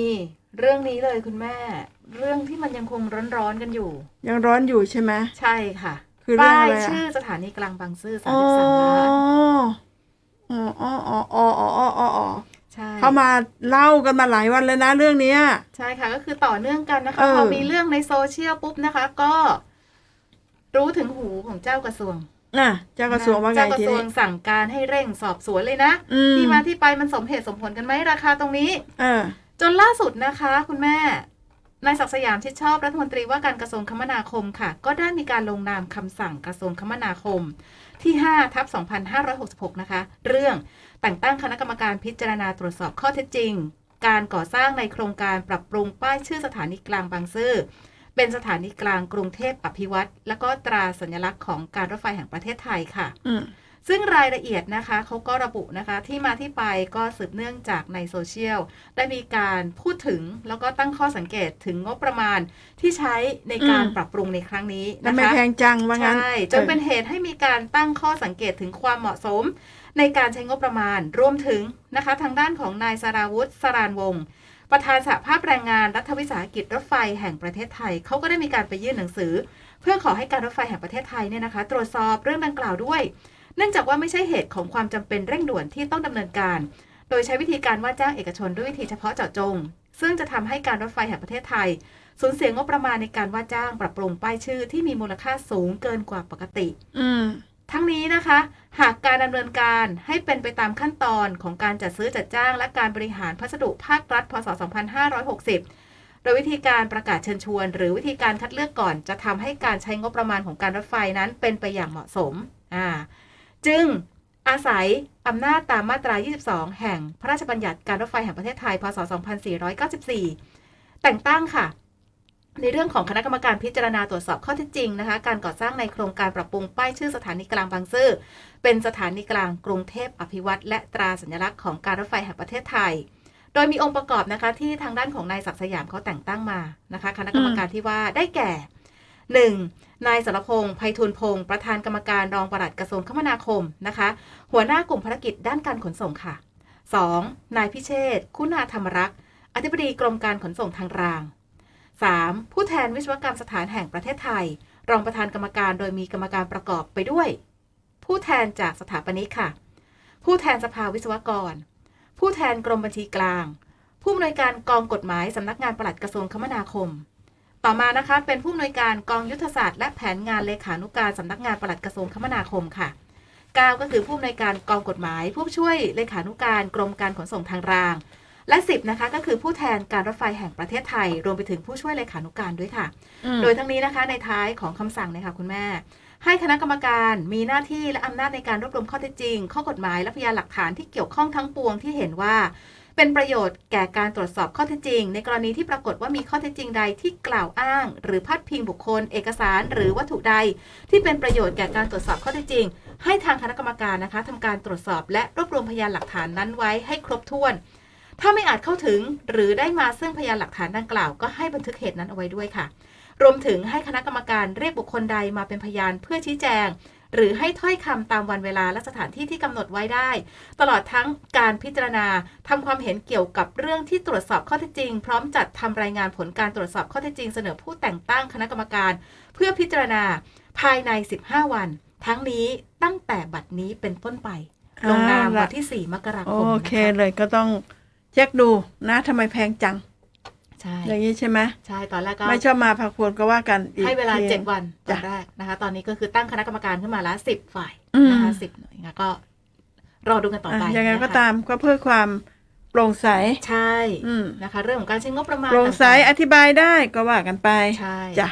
นี่เรื่องนี้เลยคุณแม่ เรื่องที่มันยังคงร้อนๆกันอยู่ ยังร้อนอยู่ใช่ไหมใช่ค่ะคือเรื่องป้ายอะไรอะชื่อสถานีกลางบางซื่อสามอ๋อสิบสามล้านอ๋ออ๋ออ๋ออ๋ออ๋ออ๋ออ๋อใช่เขามาเล่ากันมาหลายวันแล้วนะเรื่องเนี้ย ใช่ค่ะ ก็คือต่อเนื่องกันนะคะเออพอมีเรื่องในโซเชียลปุ๊บนะคะ ก็รู้ถึงหูของเจ้ากระทรวงน่ะเจ้ากระทรวงว่าไงเจ้ากระทีทรวนี้งสั่งการให้เร่งสอบสวนเลยนะอืมที่มาที่ไปมันสมเหตุสมผลกันไหมราคาตรงนี้ เออ จนล่าสุดนะคะ คุณแม่นายศักสยามชิดชอบรัฐมนตรีว่าการกระทรวงคมนาคมค่ะ ก็ได้มีการลงนามคำสั่งกระทรวงคมนาคม ที่5ทับ2566 นะคะ เรื่องแต่งตั้งคณะกรรมการพิจารณาตรวจสอบข้อเท็จจริง การก่อสร้างในโครงการปรับปรุงป้ายชื่อสถานีกลางบางซื่อเป็นสถานีกลางกรุงเทพอภิวัตรและก็ตราสัญลักษณ์ของการรถไฟแห่งประเทศไทยค่ะอื ซึ่งรายละเอียดนะคะเขาก็ระบุนะคะที่มาที่ไปก็สืบเนื่องจากในโซเชียล ได้มีการพูดถึงแล้วก็ตั้งข้อสังเกตถึงงบประมาณที่ใช้ในการอืมปรับปรุงในครั้งนี้แล้วนะไม่คะแพงจังว่างั้นใช่จนเป็นเหตุให้มีการตั้งข้อสังเกตถึงความเหมาะสม ในการใช้งบประมาณรวมถึงนะคะทางด้านของนายสราวุฒิสรานวงศ์ประธานสหภาพแรงงานรัฐวิสาหกิจรถไฟแห่งประเทศไทย เขาก็ได้มีการไปยื่นหนังสือ เพื่อขอให้การรถไฟแห่งประเทศไทยเนี่ยนะคะ ตรวจสอบเรื่องดังกล่าวด้วย เนื่องจากว่าไม่ใช่เหตุของความจำเป็นเร่งด่วนที่ต้องดำเนินการ โดยใช้วิธีการว่าจ้างเอกชนด้วยวิธีเฉพาะเจาะจง ซึ่งจะทำให้การรถไฟแห่งประเทศไทย สูญเสียงบประมาณในการว่าจ้างปรับปรุงป้ายชื่อที่มีมูลค่าสูงเกินกว่าปกติ อืมทั้งนี้นะคะ หากการดำเนินการให้เป็นไปตามขั้นตอนของการจัดซื้อจัดจ้าง และการบริหารพัสดุภาครัฐ พศ 2560 โดยวิธีการประกาศเชิญชวน หรือวิธีการคัดเลือกก่อน จะทำให้การใช้งบประมาณของการรถไฟนั้นเป็นไปอย่างเหมาะสม อ่า จึงอาศัยอำนาจตามมาตรา 22 แห่งพระราชบัญญัติการรถไฟแห่งประเทศไทย พศ 2494 แต่งตั้งค่ะ ในเรื่องของคณะกรรมการพิจารณาตรวจสอบข้อเท็จจริงนะคะ การก่อสร้างในโครงการปรับปรุงป้ายชื่อสถานีกลางบางซื่อ เป็นสถานีกลางกรุงเทพอภิวัตรและตราสัญลักษณ์ของการรถไฟแห่งประเทศไทย โดยมีองค์ประกอบนะคะที่ทางด้านของนายศักดิ์สยามเขาแต่งตั้งมานะคะ คณะกรรมการที่ว่าได้แก่ 1. นายสรพงษ์ไพฑูรย์พงศ์ประธานกรรมการรองปลัดกระทรวงคมนาคมนะคะ หัวหน้ากลุ่มภารกิจด้านการขนส่งค่ะ 2. นายพิเชษคุณาธรรมรักษ์อธิบดีกรมการขนส่งทางราง 3. ผู้แทนวิศวกรรมสถานแห่งประเทศไทย รองประธานกรรมการโดยมีกรรมการประกอบไปด้วย ผู้แทนจากสถาปนิกค่ะ ผู้แทนสภาวิศวกร ผู้แทนกรมบัญชีกลาง ผู้อำนวยการกองกฎหมายสำนักงานปลัดกระทรวงคมนาคม ต่อมานะคะ เป็นผู้อำนวยการกองยุทธศาสตร์และแผนงานเลขานุการสำนักงานปลัดกระทรวงคมนาคมค่ะ9ก็คือผู้อำนวยการกองกฎหมาย ผู้ช่วยเลขานุการกรมการขนส่งทางราง และ 10 นะคะ ก็คือผู้แทนการรถไฟแห่งประเทศไทย รวมไปถึงผู้ช่วยเลขานุการด้วยค่ะอืมโดยทั้งนี้นะคะในท้ายของคำสั่งเนี่ยค่ะคุณแม่ ให้คณะกรรมการมีหน้าที่และอำนาจในการรวบรวมข้อเท็จจริง ข้อกฎหมายและพยานหลักฐานที่เกี่ยวข้องทั้งปวงที่เห็นว่า เป็นประโยชน์แก่การตรวจสอบข้อเท็จจริง ในกรณีที่ปรากฏว่ามีข้อเท็จจริงใดที่กล่าวอ้าง หรือพาดพิงบุคคล เอกสาร หรือวัตถุใด ที่เป็นประโยชน์แก่การตรวจสอบข้อเท็จจริง ให้ทางคณะกรรมการนะคะทำการตรวจสอบและรวบรวมพยานหลักฐานนั้นไว้ให้ครบถ้วน ถ้าไม่อาจเข้าถึงหรือได้มาซึ่งพยานหลักฐานดังกล่าวก็ให้บันทึกเหตุนั้นเอาไว้ด้วยค่ะ รวมถึงให้คณะกรรมการเรียกบุคคลใดมาเป็นพยานเพื่อชี้แจง หรือให้ถ้อยคำตามวันเวลาและสถานที่ที่กำหนดไว้ได้ ตลอดทั้งการพิจารณาทำความเห็นเกี่ยวกับเรื่องที่ตรวจสอบข้อเท็จจริง พร้อมจัดทำรายงานผลการตรวจสอบข้อเท็จจริงเสนอผู้แต่งตั้งคณะกรรมการ เพื่อพิจารณาภายใน 15 วัน ทั้งนี้ตั้งแต่บัดนี้เป็นต้นไปลงนามวันที่ 4 มกราคโอมเคนะคะเลยก็ต้องเช็คดูนะทำไมแพงจัง ใช่อย่างนี้ใช่ไหมใช่ตอนแรกก็ไม่ชอบมาพักพวนก็ว่ากันอีกให้เวลาทีเจ็ดวันตจ้ะอนแรกนะคะ ตอนนี้ก็คือตั้งคณะกรรมการขึ้นมาแล้วสิบฝ่ายอืมนะคะสิบหน่วยงานก็รอดูกันต่อไปอะยังไงก็นะคะตามก็เพื่อความโปร่งใสใช่อืมนะคะ เรื่องของการใช้งบประมาณโปร่งใสต่าอธิบายได้ก็ว่ากันไปๆใช่จ้ะ